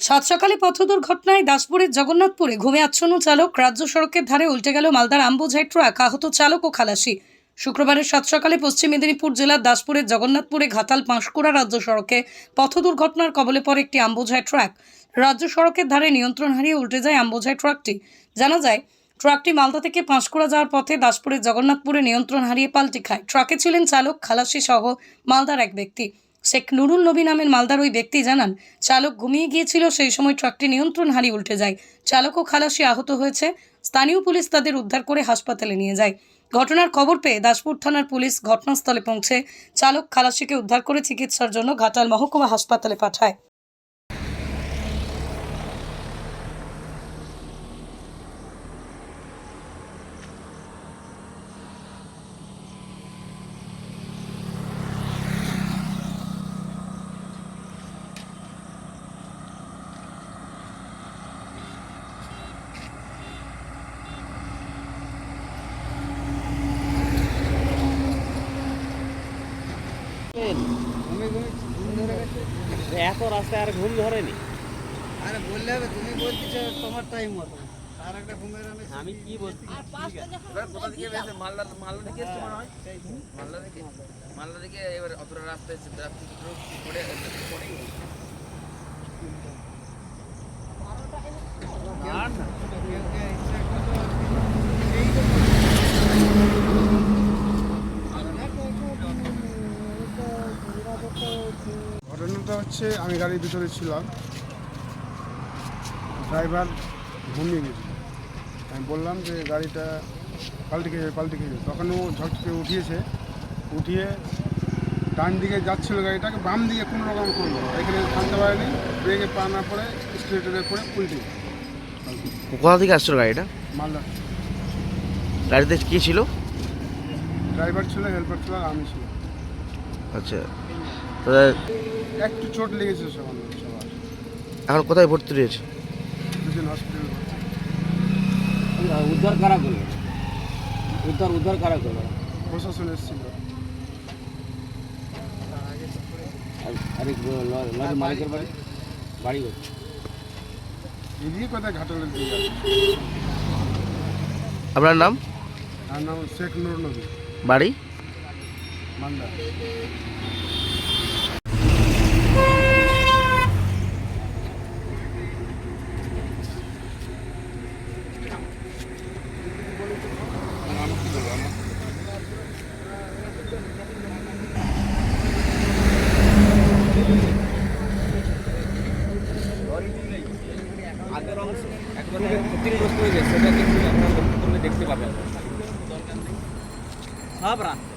সাত সকালে পথ দুর্ঘটনায় দাসপুরের জগন্নাথপুরে ঘুমে আচ্ছন্ন চালক রাজ্য সড়কের ধারে উল্টে গেল মালদার আম্বুঝাই ট্রাক আহত চালক ও খালাসি। শুক্রবারের সাত সকালে পশ্চিম মেদিনীপুর জেলার দাসপুরের জগন্নাথপুরে ঘাতাল পাঁশকুড়া রাজ্য সড়কে পথ দুর্ঘটনার কবলে পড়ে একটি আম্বুঝাই ট্রাক রাজ্য সড়কের ধারে নিয়ন্ত্রণ হারিয়ে উল্টে যায় আম্বুঝাই ট্রাকটি জানা যায়, ট্রাকটি মালদা থেকে পাঁশকুড়া যাওয়ার পথে দাসপুরের জগন্নাথপুরে নিয়ন্ত্রণ হারিয়ে পাল্টি খায়। ট্রাকে ছিলেন চালক, খালাসি সহ মালদার এক ব্যক্তি। শেখ নুরুল নবী নামের মালদার ওই ব্যক্তি জানান, চালক ঘুমিয়ে গিয়েছিল, সেই সময় ট্রাকটি নিয়ন্ত্রণ হারিয়ে উল্টে যায়। চালক ও খালাসি আহত হয়েছে। স্থানীয় পুলিশ তাদের উদ্ধার করে হাসপাতালে নিয়ে যায়। ঘটনার খবর পেয়ে দাসপুর থানার পুলিশ ঘটনাস্থলে পৌঁছে চালক খালাসিকে উদ্ধার করে চিকিৎসার জন্য ঘাটাল মহকুমা হাসপাতালে পাঠায়। গেছে। এত রাস্তায় আর ঘুম ধরেনি? আরে বললে হবে তুমি বলতেছ তোমার টাইম মতো। আর একটা ঘুমের আমি কি বলছি? কোথা থেকে মালদা মালদা থেকে হয়? মালদা থেকে? মালদা থেকে এবার অতটা রাস্তায় পড়ে পড়ে ঘটনাটা হচ্ছে আমি গাড়ির ভিতরে ছিলাম। ড্রাইভার ঘুমিয়ে গেছিল। আমি বললাম যে গাড়িটা পাল্টে খেয়ে পাল্টে খেয়ে তখন ও ঝট থেকে উঠিয়েছে। উঠিয়ে ডান দিকে যাচ্ছিল গাড়িটাকে বাম দিকে কোনো রকম করল এখানে থামতে পারেনি ব্রেকে পা না পড়ে স্ট্রেটারে পড়ে উল্টে। কোথা থেকে আসছিল গাড়িটা? মালদা। গাড়িতে কি ছিল? ড্রাইভার ছিল হেল্পার ছিল আর আমি ছিল আচ্ছা। একটু চোট লেগেছে সবার সবার। এখন কোথায় ভর্তি রয়েছে? দুজন হসপিটাল উদ্ধার কারা করল? উদ্ধার উদ্ধার কারা করল? প্রশাসন এসেছিল। আরে লরি মালিকের বাড়ি? বাড়ি হচ্ছে এদিকে কোথায় ঘাটালের দিকে আছে। আপনার নাম? আর নাম শেখ নুর নবী বাড়ি? মালদা। আগের অংশ একবারে ক্ষতিগ্রস্ত হয়ে যায়, সেটা কিন্তু আপনার লক্ষ্য করলে দেখতে পাবেন। সব রাস্তা